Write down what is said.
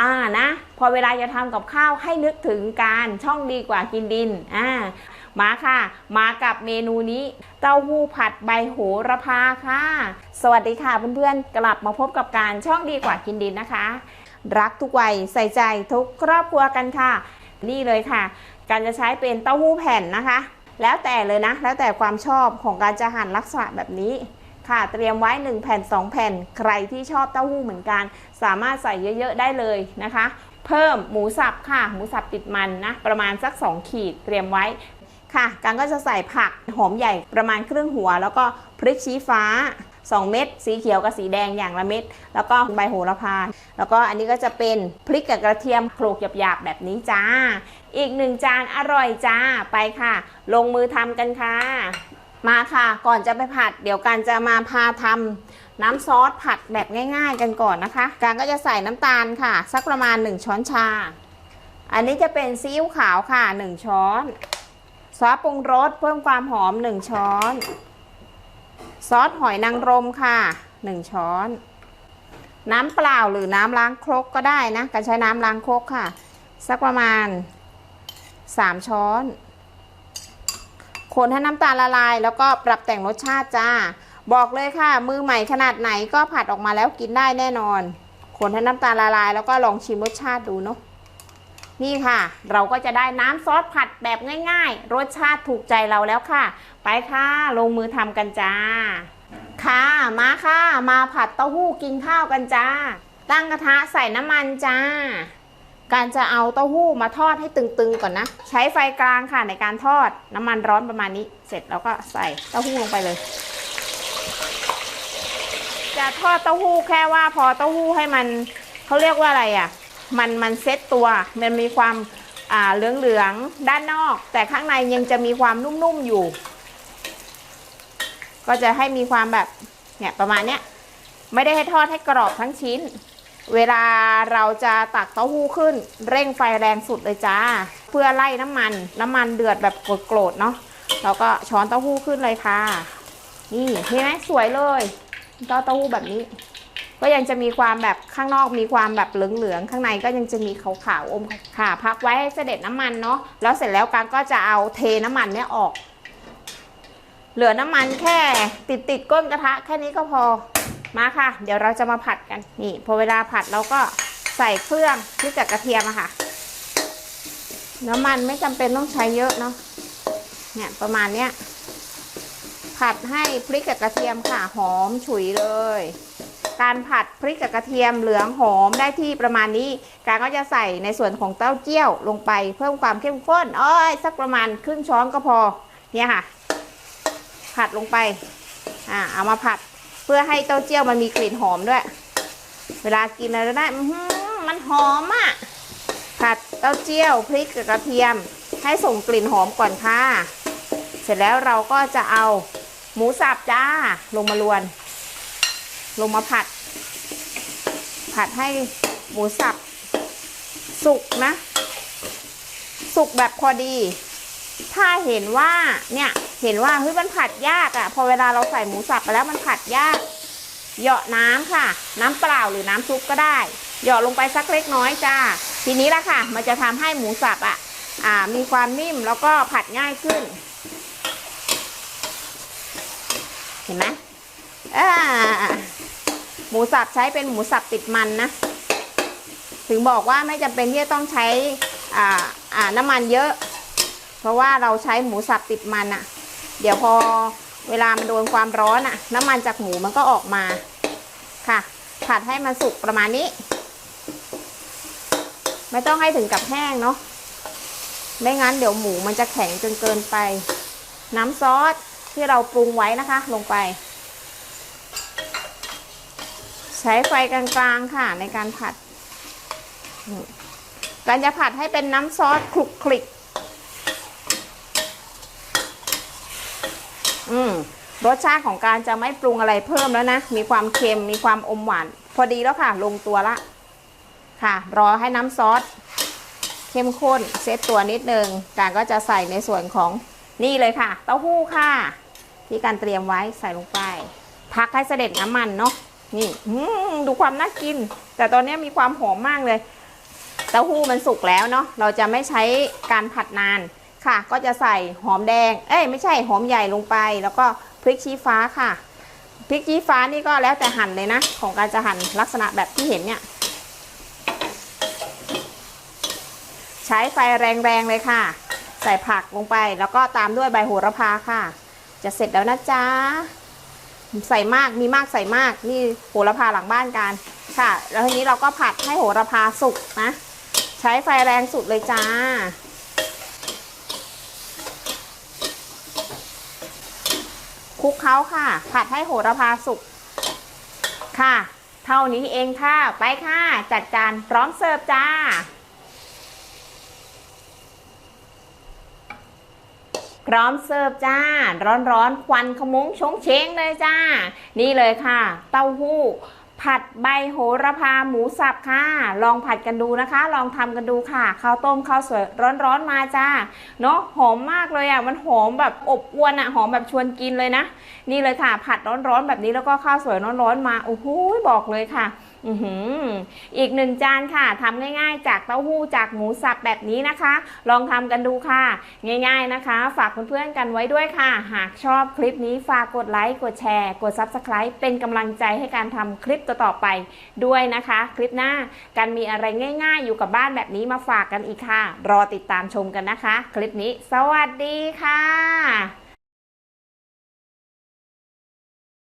อ่านะพอเวลาจะทำกับข้าวให้นึกถึงการช่องดีกว่ากินดินอ่ามาค่ะ มากับเมนูนี้ เต้าหู้ผัดใบโหระพาค่ะ สวัสดีค่ะเพื่อนๆ กลับมาพบกับการช่องดีกว่ากินดินนะคะ รักทุกวัยใส่ใจทุกครอบครัวกันค่ะ นี่เลยค่ะ การจะใช้เป็นเต้าหู้แผ่นนะคะ แล้วแต่เลยนะ แล้วแต่ความชอบของการจะหั่นลักษณะแบบนี้ ค่ะ เตรียมไว้ 1 แผ่น 2 แผ่น ใครที่ชอบเต้าหู้เหมือนกัน สามารถใส่เยอะ ๆ ได้เลยนะคะ เพิ่มหมูสับค่ะ หมูสับติดมันนะ ประมาณสัก 2 ขีด เตรียมไว้ค่ะการก็จะใส่ผักหอมใหญ่ประมาณครึ่งหัว แล้วก็พริกชี้ฟ้า 2 เม็ดสีเขียวกับสีแดงอย่างละเม็ดแล้วก็ใบโหระพา แล้วก็อันนี้ก็จะเป็นพริกกับกระเทียมโขลกหยาบๆแบบนี้จ้า อีกหนึ่งจานอร่อยจ้าไปค่ะ ลงมือทำกันค่ะ มาค่ะก่อนจะไปผัด เดี๋ยวการจะมาพาทำน้ำซอสผัดแบบง่าย ๆ กันก่อนนะคะ การก็จะใส่น้ำตาลค่ะ สักประมาณ 1 ช้อนชา อันนี้จะเป็นซีอิ๊วขาวค่ะ 1 ช้อนซอสปรุงรสเพิ่มความหอม 1 ช้อน ซอสหอยนางรมค่ะ 1 ช้อน น้ำเปล่าหรือน้ำล้างครกก็ได้นะการใช้น้ำล้างครกค่ะ สักประมาณ 3 ช้อน คนให้น้ำตาลละลาย แล้วก็ปรับแต่งรสชาติจ้า บอกเลยค่ะ มือใหม่ขนาดไหนก็ผัดออกมาแล้วกินได้แน่นอน คนให้น้ำตาลละลาย แล้วก็ลองชิมรสชาติดูเนาะนี่ค่ะ เราก็จะได้น้ำซอสผัดแบบง่าย ๆ รสชาติถูกใจเราแล้วค่ะ ไปค่ะลงมือทำกันจ้า ค่ะมาค่ะ มาผัดเต้าหู้กินข้าวกันจ้า ตั้งกระทะใส่น้ำมันจ้า การจะเอาเต้าหู้มาทอดให้ตึงๆก่อนนะ ใช้ไฟกลางค่ะในการทอดน้ำมันร้อนประมาณนี้ เสร็จแล้วก็ใส่เต้าหู้ลงไปเลย จะทอดเต้าหู้แค่ว่าพอเต้าหู้ให้มันเขาเรียกว่าอะไรอะ มันมันเซ็ตตัว มันมีความอ่าเหลืองๆด้านนอก แต่ข้างในยังจะมีความนุ่มๆอยู่ ก็จะให้มีความแบบเนี่ยประมาณเนี้ยไม่ได้ให้ทอดให้กรอบทั้งชิ้น เวลาเราจะตักเต้าหู้ขึ้น เร่งไฟแรงสุดเลยจ้า เพื่อไล่น้ำมัน น้ำมันเดือดแบบโกรธๆเนาะเราก็ช้อนเต้าหู้ขึ้นเลยค่ะ นี่เห็นไหมสวยเลยเต้าเต้าหู้แบบนี้ ก็ยังจะมีความแบบข้างนอกมีความแบบเหลืองๆข้างในก็ยังจะมีขาวๆอมค่ะ พักไว้ให้เสด็จน้ำมันเนาะแล้วเสร็จแล้วการก็จะเอาเทน้ำมันเนี่ยออก เหลือน้ำมันแค่ติดติดๆก้นกระทะแค่นี้ก็พอ มาค่ะ เดี๋ยวเราจะมาผัดกันนี่พอเวลาผัดเราก็ใส่เครื่องที่กับกระเทียมอะค่ะ น้ำมันไม่จำเป็นต้องใช้เยอะเนาะเนี่ยประมาณเนี้ยผัดให้พริกกับกระเทียมค่ะหอมฉุยเลย การผัดพริกกับกระเทียมเหลืองหอมได้ที่ประมาณนี้ การก็จะใส่ในส่วนของเต้าเจี้ยวลงไปเพิ่มความเข้มข้นอ้อยสักประมาณครึ่งช้อนก็พอเนี่ยค่ะ ผัดลงไปอ่าเอามาผัด เพื่อให้เต้าเจี้ยวมันมีกลิ่นหอมด้วย เวลากินอะไรได้มันหอมอะ ผัดเต้าเจี้ยวพริกกับกระเทียม ให้ส่งกลิ่นหอมก่อนค่ะ เสร็จแล้วเราก็จะเอาหมูสับจ้าลงมาลวน ลงมาผัด ผัดให้หมูสับ สุกนะ สุกแบบพอดี ถ้าเห็นว่าเนี่ย เห็นว่าเฮ้ยมันผัดยากอะ่ะ พอเวลาเราใส่หมูสับไปแล้วมันผัดยาก เหยาะน้ำค่ะ น้ำเปล่าหรือน้ำซุปก็ได้ เหยาะลงไปสักเล็กน้อยจ้า ทีนี้ละค่ะ มันจะทำให้หมูสับอะ่ะ อ่า มีความนิ่มแล้วก็ผัดง่ายขึ้น เห็นไหมอ่าหมูสับใช้เป็นหมูสับติดมันนะ ถึงบอกว่าไม่จำเป็นที่จะต้องใช้อ่าอ่าน้ำมันเยอะ เพราะว่าเราใช้หมูสับติดมันอะ เดี๋ยวพอเวลามันโดนความร้อนอะน้ำมันจากหมูมันก็ออกมาค่ะ ผัดให้มันสุกประมาณนี้ ไม่ต้องให้ถึงกับแห้งเนาะไม่งั้นเดี๋ยวหมูมันจะแข็งจนเกินไป น้ำซอสที่เราปรุงไว้นะคะ ลงไป ใช้ไฟกลางๆค่ะในการผัดการจะผัดให้เป็นน้ำซอสคลุกคลิก อืม รสชาติของการจะไม่ปรุงอะไรเพิ่มแล้วนะ มีความเค็ม มีความอมหวาน พอดีแล้วค่ะ ลงตัวละ ค่ะ รอให้น้ำซอสเข้มข้น เซตตัวนิดนึงการก็จะใส่ในส่วนของนี่เลยค่ะ เต้าหู้ค่ะ ที่การเตรียมไว้ใส่ลงไป พักให้เสด็จน้ำมันเนาะ นี่ดูความน่ากิน แต่ตอนนี้มีความหอมมากเลย เต้าหู้มันสุกแล้วเนาะ เราจะไม่ใช้การผัดนานค่ะ ก็จะใส่หอมแดง เอ้ยไม่ใช่หอมใหญ่ลงไป แล้วก็ พริกชี้ฟ้าค่ะพริกชี้ฟ้านี่ก็แล้วแต่หั่นเลยนะ ของการจะหั่นลักษณะแบบที่เห็นเนี่ย ใช้ไฟแรงๆเลยค่ะ ใส่ผักลงไปแล้วก็ตามด้วยใบโหระพาค่ะ จะเสร็จแล้วนะจ๊ะใส่มากมีมากใส่มากนี่โหระพาหลังบ้านกันค่ะ แล้วทีนี้เราก็ผัดให้โหระพาสุกนะ ใช้ไฟแรงสุดเลยจ้า ลุกเคล้าค่ะ ผัดให้โหระพาสุกค่ะ เท่านี้เองค่ะ ไปค่ะ จัดจานพร้อมเสิร์ฟจ้า พร้อมเสิร์ฟจ้า ร้อนๆควันขมุงชงเชงเลยจ้า นี่เลยค่ะ เต้าหู้ ผัดใบโหระพาหมูสับค่ะ ลองผัดกันดูนะคะ ลองทำกันดูค่ะข้าวต้มข้าวสวยร้อนๆมาจ้าเนาะหอมมากเลยอะมันหอมแบบอบอวนอะหอมแบบชวนกินเลยนะ นี่เลยค่ะ ผัดร้อนๆแบบนี้แล้วก็ข้าวสวยร้อนๆมาโอ้โหบอกเลยค่ะ อีกหนึ่งจานค่ะทำง่ายๆ จากเต้าหู้จากหมูสับแบบนี้นะคะ ลองทำกันดูค่ะ ง่าย ๆนะคะ ฝากเพื่อนๆกันไว้ด้วยค่ะ หากชอบคลิปนี้ฝากกดไลค์กดแชร์ กด Subscribe เป็นกำลังใจให้การทำคลิปต่อๆไปด้วยนะคะ คลิปหน้าการมีอะไรง่าย ๆ อยู่กับบ้านแบบนี้มาฝากกันอีกค่ะ รอติดตามชมกันนะคะ คลิปนี้ สวัสดีค่ะ